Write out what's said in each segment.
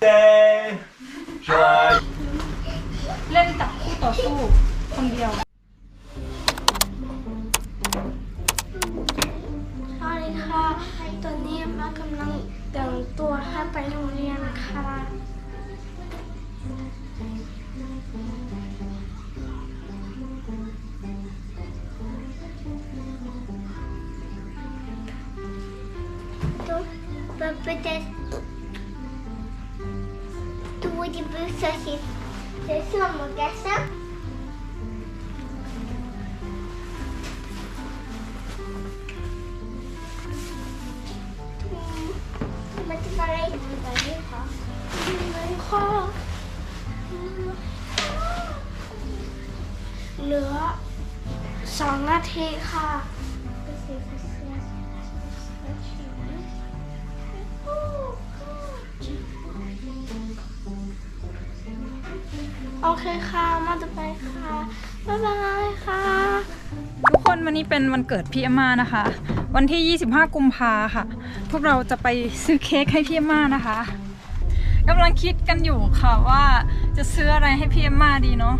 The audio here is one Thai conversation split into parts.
Day. Try. เล่นกับคู่ต่อสู้ คนเดียว будем писать. Все, мы гасим. ยบายค่ะ ทุกคนวันนี้เป็นวันเกิดพี่เอมมานะคะ วันที่ 25 กุมภาค่ะ พวกเราจะไปซื้อเค้กให้พี่เอมมานะคะกำลังคิดกันอยู่ค่ะว่าจะซื้ออะไรให้พี่เอมมาดีเนาะ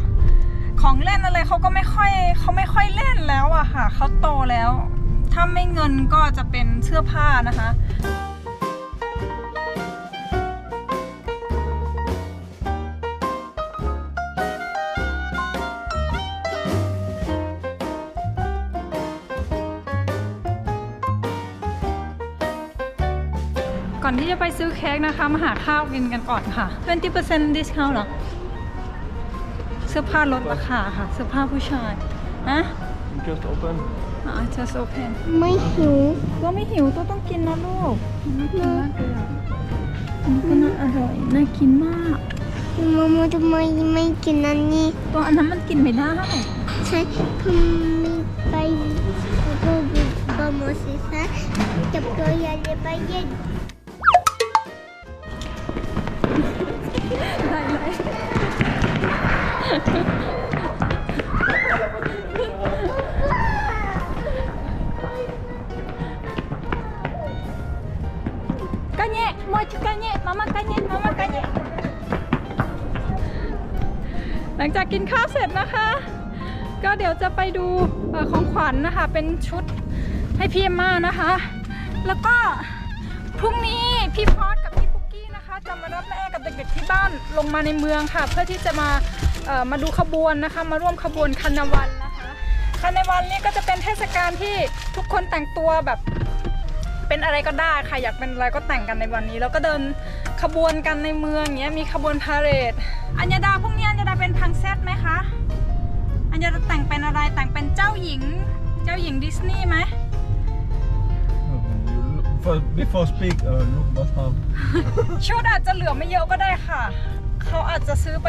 ของเล่นอะไรเขาก็ไม่ค่อยเขาไม่ค่อยเล่นแล้วอะค่ะเขาโตแล้ว ถ้าไม่เงินก็จะเป็นเสื้อผ้านะคะ ก่อนที่จะไปซื้อเค้กนะคะ มาหาข้าวกินกันก่อนค่ะ 20% discount เหรอ เสื้อผ้าลดราคาค่ะ เสื้อผ้าผู้ชายนะ Just open. อ่า just open ไม่หิว ตัวไม่หิวตัวต้องกินนะลูกน่ากินมากเลยอะอันนี้ก็น่าอร่อย น่ากินมาก มามาทำไมไม่กินอันนี้ตัวอันนั้นมันกินไม่ได้ใช่คุณมีไปก็บมสิซะจับตัวอย่าเลยไปเย็น ม่ากาเนะหลังจากกินข้าวเสร็จนะคะ ก็เดี๋ยวจะไปดูอของขวัญนะคะ เป็นชุดให้พี่เอมมานะคะ แล้วก็พรุ่งนี้พี่พอดกับพี่ปุ๊กกี้นะคะ จะมารับแม่กับเด็กๆที่บ้านลงมาในเมืองค่ะ เพื่อที่จะมา มาดูขบวนนะคะ มาร่วมขบวนคานาวันนะคะคานาวันนี่ก็จะเป็นเทศกาลที่ทุกคนแต่งตัวแบบเป็นอะไรก็ได้ค่ะอยากเป็นอะไรก็แต่งกันในวันนี้ แล้วก็เดินขบวนกันในเมืองอย่างเงี้ยมีขบวนพาเหรดอัญญาดาพรุ่งนี้อัญญาดาเป็นพังเซตไหมคะอัญญาดาแต่งเป็นอะไรแต่งเป็นเจ้าหญิง เจ้าหญิงดิสนีย์ไหม You look, for, before speak, uh, look must have. ชุดอาจจะเหลือไม่เยอะก็ได้ค่ะ เขาอาจจะซื้อไป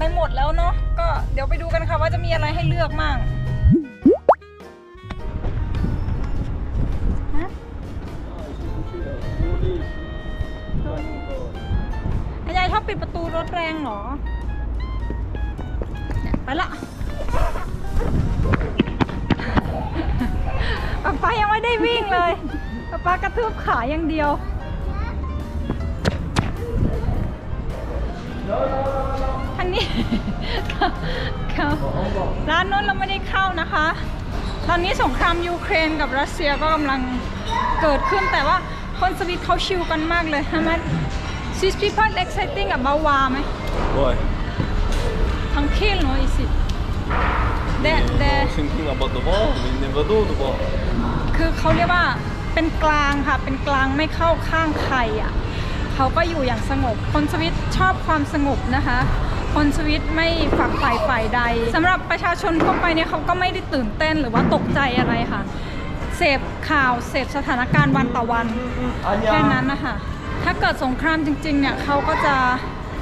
ไปหมดแล้วเนาะก็เดี๋ยวไปดูกันค่ะว่าจะมีอะไรให้เลือกมั่งฮะยายชอบปิดประตูรถแรงเหรอไปละป๊าป๊ายังไม่ได้วิ่งเลยป๊าป๊ากระทืบขาอย่างเดียว นี้เขาร้านนู้นเราไม่ได้เข้านะคะ ตอนนี้สงครามยูเครนกับรัสเซียก็กำลังเกิดขึ้นแต่ว่าคนสวิตเขาชิลกันมากเลยใช่ไหม Swiss people exciting about war ไหม Why? ทั้งคิลเนาะอีสิเดเด Thinking about the war? We never do the war. คือเขาเรียกว่าเป็นกลางค่ะ เป็นกลางไม่เข้าข้างใครอะ เขาก็อยู่อย่างสงบ คนสวิตชอบความสงบนะคะ คนสวิตไม่ฝักใฝ่ฝ่ายใดสำหรับประชาชนทั่วไปเนี่ยเขาก็ไม่ได้ตื่นเต้นหรือว่าตกใจอะไรค่ะ เสพข่าวเสพสถานการณ์วันต่อวันแค่นั้นนะคะถ้าเกิดสงครามจริงๆเนี่ยเขาก็จะ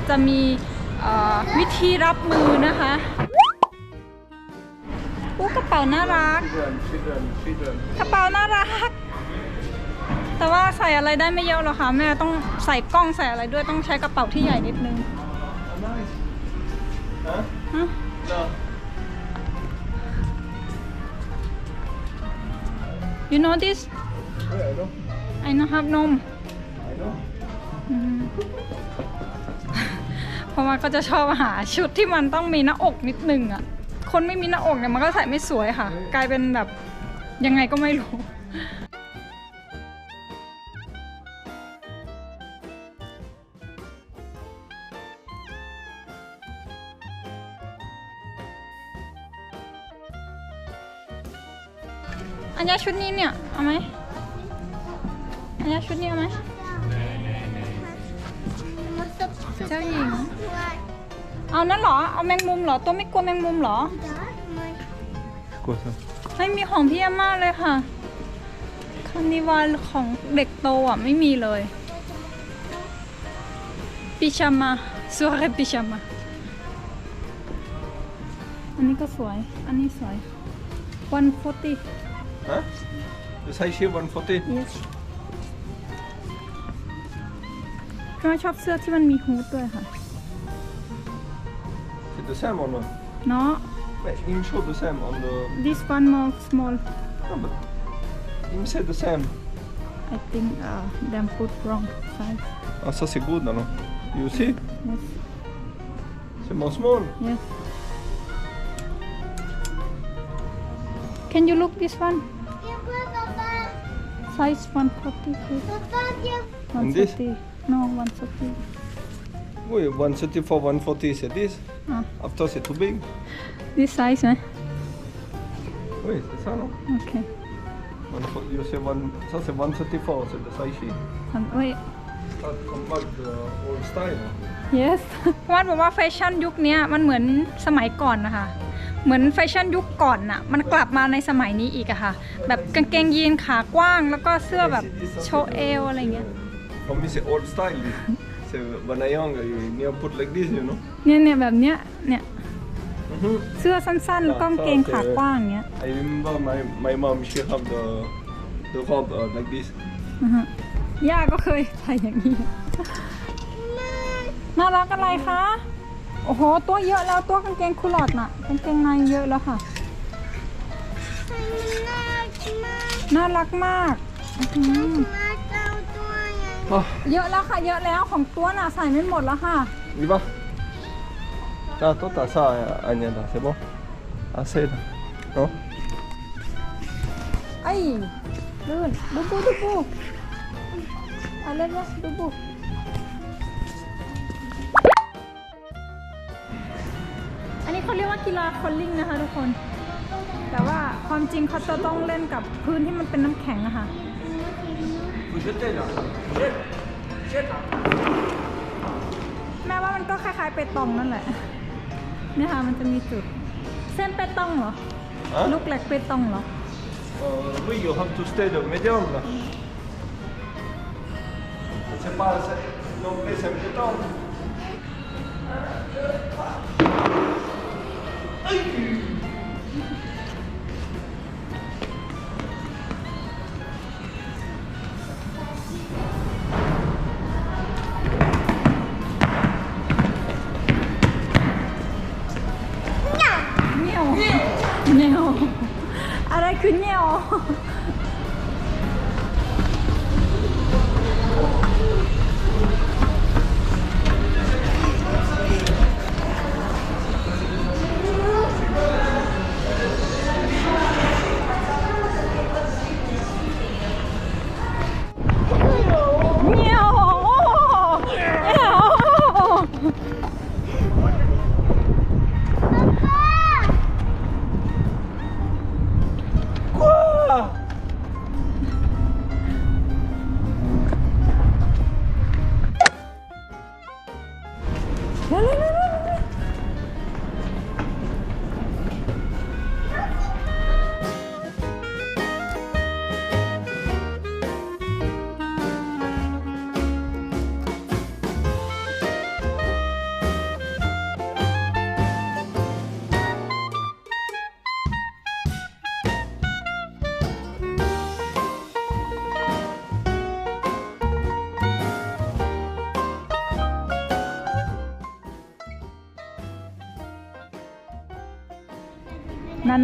จะมีเอ่อวิธีรับมือนะคะอู้กระเป๋าน่ารัก Children, children, children. กระเป๋าน่ารัก แต่ว่าใส่อะไรได้ไม่เยอะหรอกค่ะแม่ต้องใส่กล้องใส่อะไรด้วยต้องใช้กระเป๋าที่ใหญ่นิดนึง Oh, nice. Huh? ฮะ No. you know this Yeah, I know. I know have num I know. อืมเพราะว่าก็จะชอบหาชุดที่มันต้องมีหน้าอกนิดนึงอะคนไม่มีหน้าอกเนี่ยมันก็ใส่ไม่สวยค่ะ กลายเป็นแบบยังไงก็ไม่รู้ อันยาชุดนี้เนี่ยเอาไหมอันยาชุดนี้เอาไหมเจ้าหญิง เอานั่นเหรอ เอาแมงมุมเหรอ ตัวไม่กลัวแมงมุมเหรอ Cosa? ไม่มีของพี่อาม่าเลยค่ะคานิวัลของเด็กโตอะไม่มีเลย ปิชามาสวยปิชามา อันนี้ก็สวย อันนี้สวย one forty Huh? The size here 140. yes พี่ว่าชอบเสื้อที่มันมีฮูดด้วยค่ะ Is it the same or not? เนาะ Wait, him show the same on the. this one more small No, but him said the same. I think uh, them put wrong size Ah, ça c'est good, non? You see? yes C'est mon small. Yes. Can you look this one? Size 140 please. And this? 140. No, 140. Oui, 134, 140, c'est this. Ah. After, c'est too big. This size, eh? Oui, c'est ça, non? Okay. 140, You say one, ça c'est 134, c'est the size sheet. Um, wait. Ça, come back the old style. Yes วาดบอกว่าแฟชั่นยุคเนี้ยมันเหมือนสมัยก่อนนะคะ เหมือนแฟชั่นยุคก่อนน่ะ มันกลับมาในสมัยนี้อีกอะค่ะ แบบกางเกงยีนขากว้าง แล้วก็เสื้อแบบโชว์เอวอะไรเงี้ย For me, c'est old style. c'est when I young, I never put like this, you know? เนี่ยเนี่ยแบบเนี้ยเนี่ย Mm-hmm. เสื้อสั้นๆ แล้วก็กางเกงขากว้างเงี้ย I remember my, my mom, she have the, the robe uh, like this. อือฮะย่าก็เคยใส่อย่างนี้ น่ารักอะไรคะ โอ้โห ตัวเยอะแล้วตัวกางเกงคุลอดน่ะกางเกงในเยอะแล้วค่ะ น่ารักมากอื้อหือ Ah, เยอะแล้วค่ะเยอะแล้วของตัวน่ะใส่ไม่หมดแล้วค่ะ il va. Ah, toi, t'as ça, euh, Agnada, c'est bon? Assez, là. Non? ไอ้ลื่นดูบูดูบูอะไรนะดูบู เขาเรียกว่ากีฬาคอลลิ่งนะคะทุกคน แต่ว่าความจริงเขาจะต้องเล่นกับพื้นที่มันเป็นน้ำแข็งอะค่ะ Vous jetez, là. แม้ว่ามันก็คล้ายๆเปตองนั่นแหละเนี่ยค่ะมันจะมีจุด เส้นเปตองเหรอ Hein? ลูกแหลกเปตองเหรอ Euh, oui, you have to stay the medium, là. C'est pas... c'est- Non plus, c'est un peu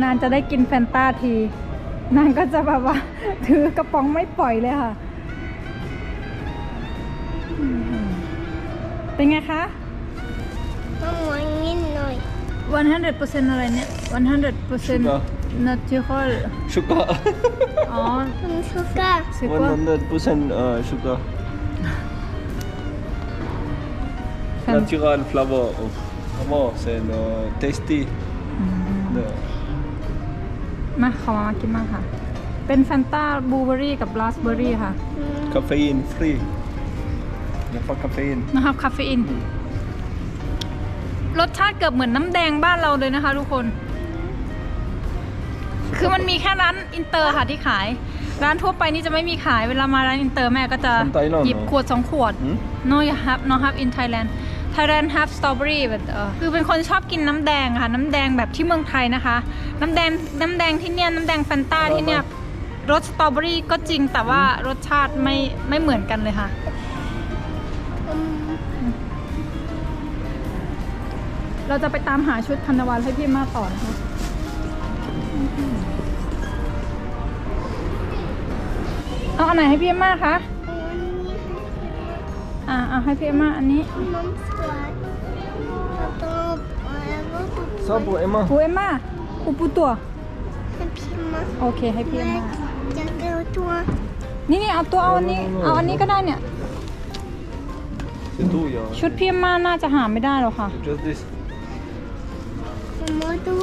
นานๆจะได้กินแฟนตาที นางก็จะแบบว่า ถือกระป๋องไม่ปล่อยเลยค่ะอืมเป็นไงคะมะม่วงนิดหน่อย 100%อะไรเนี่ย 100% Sugar. natural sugar อ๋อคุณชูการ์สิกว่า100% uh, sugar natural flavor of Comment c'est uh, tasty the มาขอมากินมากค่ะ เป็นแฟนตาบลูเบอรี่กับราสเบอรี่ค่ะ caffeine free il n'y a pas caffeine นะครับคาเฟอีนรสชาติเกือบเหมือนน้ำแดงบ้านเราเลยนะคะ ทุกคน คือมันมีแค่ร้านอินเตอร์ค่ะที่ขาย ร้านทั่วไปนี่จะไม่มีขายเวลามาร้านอินเตอร์แม่ก็จะคนไต้หวันเหรอหยิบขวดสองขวดหืม no you have no have in Thailand Thailand have strawberry but เออคือเป็นคนชอบกินน้ำแดงค่ะ น้ำแดงแบบที่เมืองไทยนะคะ น้ำแดงน้ำแดงที่เนี่ยน้ำแดงแฟนตาที่เนี่ยรสสตรอเบอรี่ก็จริงแต่ว่ารสชาติไม่ไม่เหมือนกันเลยค่ะ เราจะไปตามหาชุดพันวันให้พี่มาต่อนะคะเอาอันไหนให้พี่มาคะวันนี้ อ่าเอาให้พี่มาอันนี้น้ำสวัสดิ์แล้วก็แล้วก็ตุ๊ก ça pour Emma ปูเอมมาปูปูตัวให้พี่มาโอเคให้พี่แม่มาจะเกาตัวนี่นี่เอาตัวเอาอันนี้ เอาอันนี้ก็ได้เนี่ย c'est tout il y a ชุดพี่มาน่าจะหาไม่ได้หรอกค่ะ just this มาดู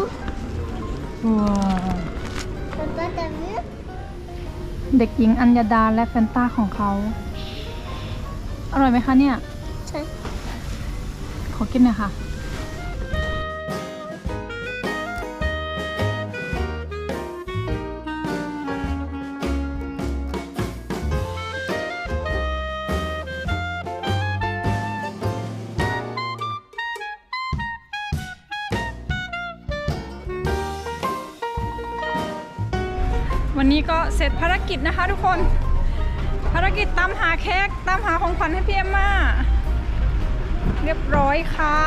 ว้าวแล้วก็จะมีเด็กหญิงอัญญาดาและแฟนตาของเขา อร่อยไหมคะเนี่ย ใช่ ขอกินหน่อยค่ะ วันนี้ก็เสร็จภารกิจนะคะทุกคนภาร กิจตามหาเค้กตามหาของขวัญให้พี่เอ็มมาเรียบร้อยค่ะ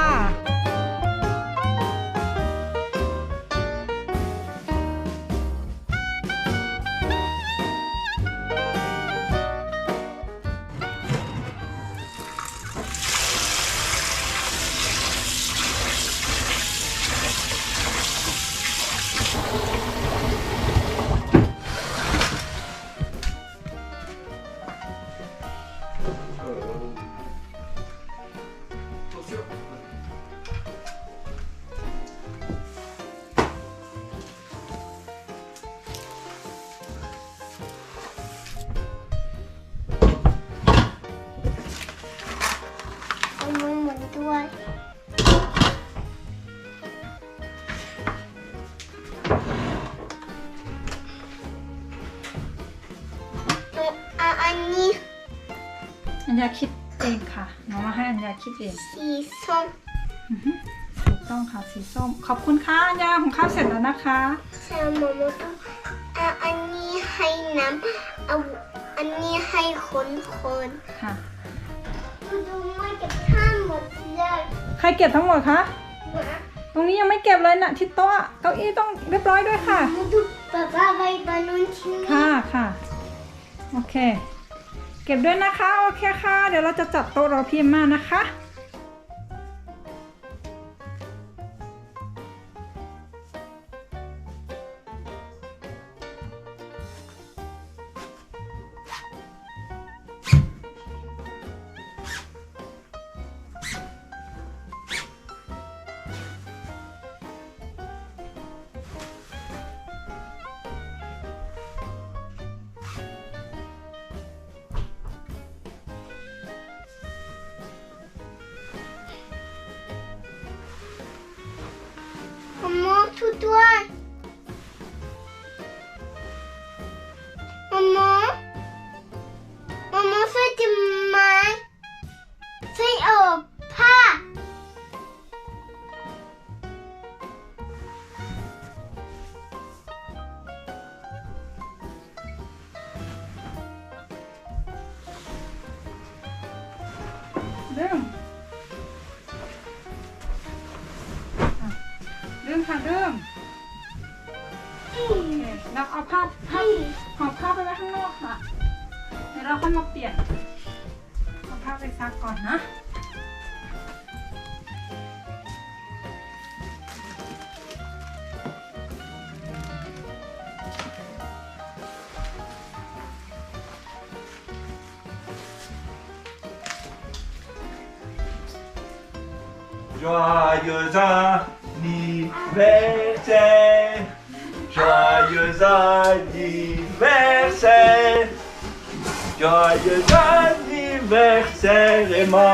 ญญาคิดเองค่ะน้องมาให้อัญญาคิดเองสีส้มถูกต้องค่ะสีส้ม ขอบคุณค่ะอัญญาของข้าวเสร็จแล้วนะคะใช่มามาต้องเอาอันนี้ให้น้ำเอาอันนี้ให้คนคนค่ะดูมาเก็บข้ามหมดเลยใครเก็บทั้งหมดคะนะตรงนี้ยังไม่เก็บเลยนะที่โต๊ะเก้าอี้ต้องเรียบร้อยด้วยค่ะมาดูป้าป้าใบบอลลูนที่นี่ค่ะค่ะโอเค เก็บด้วยนะคะ โอเคค่ะ เดี๋ยวเราจะจัดโต๊ะรอพี่เอ็มมานะคะ 兔兔 เ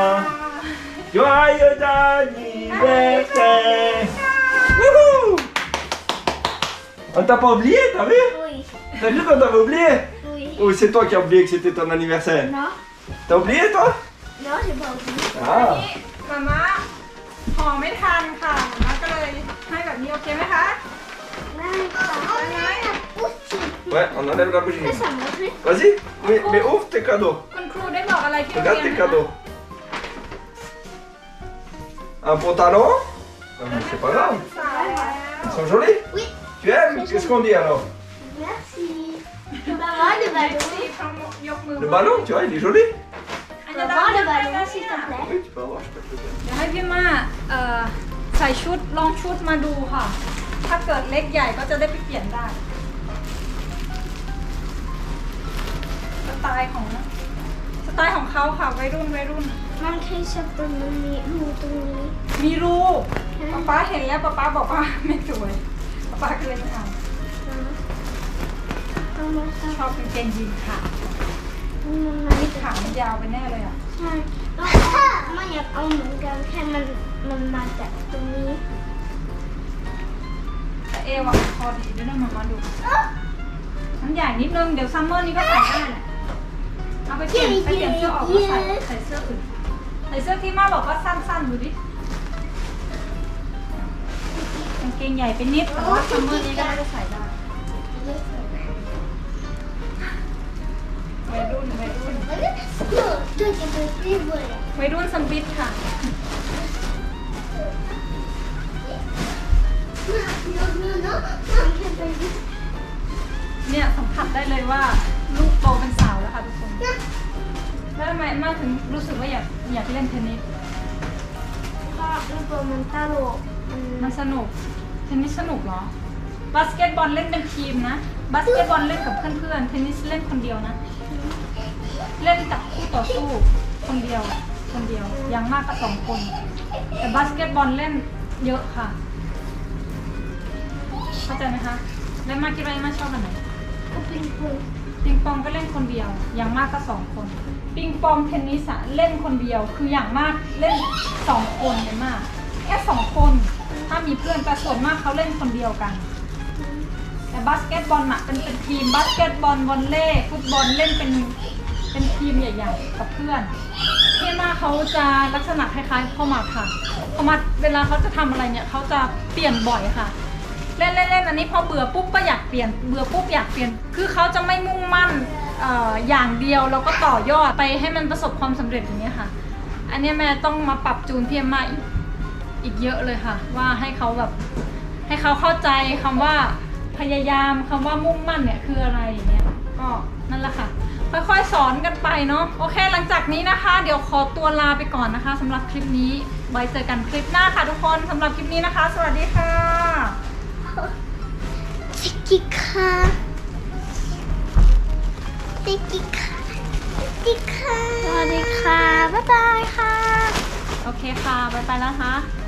anniversaire, Emma. Joyeux anniversaire. Wouhou On t'a pas oublié, t'as vu Oui. T'as vu qu'on t'avait oublié Oui. Ou c'est toi qui as oublié que c'était ton anniversaire Non. T'as oublié toi Non, j'ai pas oublié. Ah มาม่าห่อไม่ทันค่ะมาม่าก็เลยให้แบบนี้โอเคไหมคะ Ouais, on enlève la bougie. Ça m'a fait. Vas-y, mais, mais ouvre tes cadeaux. คุณครูได้บอกอะไรที่โรง Regarde เรียน tes cadeaux. Un pantalon Ah, mais C'est pas grave. สายแล้ว Ils sont jolis Oui. Tu aimes Qu'est-ce qu'on dit alors Merci. Maman, le สี ballon. พร้อมยกมือ Le ballon, tu vois, il est joli. อัน Je นี้ peux ได้ voir le ได้ ballon, s'il te plaît. Oui, tu peux avoir, je peux te le donner. เดี๋ยวให้พี่มาเอ่อใส่ชุดลองชุดมาดูค่ะ ถ้าเกิดเล็กใหญ่ก็จะได้ไปเปลี่ยนได้สไตล์ของสไตล์ของเขาค่ะวัยรุ่นวัยรุ่น Man kan köpa någon i Rodoni. มีรูป๊าป๊าเห็นแล้วป๊าป๊าบอกว่าไม่สวยป๊าป๊าก็เลยไม่เอา Mamma, ชอบกางเกงยีนขา mamma, ที่ขามันยาวไปแน่เลยอะ Man, jag omgår kan man man madda Rodoni. แต่เอวอะพอดีด้วยนะมามาดูมันใหญ่นิดนึงเดี๋ยวซัมเมอร์นี้ก็ใส่ได้แหละเอาไปเปลี่ยนไปเปลี่ยนเสื้อออกมาใส่ใส่เสื้ออื่น ใส่เสื้อที่มาบอกว่าสั้นๆดูดิกางเกงใหญ่ไปนิดแต่ว่าซัมเมอร์นี้ก็ไม่ได้ใส่ได้วัยรุ่นวัยรุ่น Då kan du bli börja. วัยรุ่นซัมบิทค่ะ เนี่ยสัมผัสได้เลยว่าลูกโตเป็นสาวแล้วค่ะทุกคน แล้วทำไมมาถึงรู้สึกว่าอยากอยากเล่นเทนนิสมันสนุกเทนนิสสนุกเหรอบาสเกตบอลเล่นเป็นทีมนะบาสเกตบอลเล่นกับเพื่อนๆเทนนิสเล่นคนเดียวนะ เล่นกับคู่ต่อสู้คนเดียวคนเดียวอย่างมากก็สองคน แต่บาสเกตบอลเล่นเยอะค่ะ เข้าใจไหมคะ แล้วมาคิดว่ามาชอบอันไหนปิ ปิงปองก็เล่นคนเดียว อย่างมากก็สองคน ปิงปองเทนนิสอะเล่นคนเดียว คืออย่างมากเล่นสองคนเลยมาก แค่สองคน ถ้ามีเพื่อนแต่ส่วนมากเขาเล่นคนเดียวกัน แต่บาสเกตบอลอะเป็นเป็นทีมบาสเกตบอลวอลเล่ฟุตบอลเล่นเป็นเป็นทีมใหญ่ๆกับเพื่อนพี่มาเขาจะลักษณะคล้ายๆพ่อหมาค่ะพ่อหมาเวลาเขาจะทำอะไรเนี่ยเขาจะเปลี่ยนบ่อยค่ะ เล่นเล่นเล่นอันนี้พอเบื่อปุ๊บก็อยากเปลี่ยนเบื่อปุ๊บอยากเปลี่ยน คือเขาจะไม่มุ่งมั่นเอ่ออย่างเดียวแล้วก็ต่อยอดไปให้มันประสบความสำเร็จอย่างเงี้ยค่ะ อันเนี้ยแม่ต้องมาปรับจูนพี่เอ็มมาอีกอีกเยอะเลยค่ะ ว่าให้เขาแบบให้เขาเข้าใจคำว่าพยายามคำว่ามุ่งมั่นเนี่ยคืออะไรอย่างเงี้ยก็นั่นแหละค่ะ ค่อยๆสอนกันไปเนาะโอเค หลังจากนี้นะคะ เดี๋ยวขอตัวลาไปก่อนนะคะสำหรับคลิปนี้ไว้เจอกันคลิปหน้าค่ะทุกคนสำหรับคลิปนี้นะคะ สวัสดีค่ะ สกิค่ะสกิค่ะสกิค่ะ สวัสดีค่ะ บ๊ายบายค่ะ โอเคค่ะ บ๊ายบายแล้วค่ะ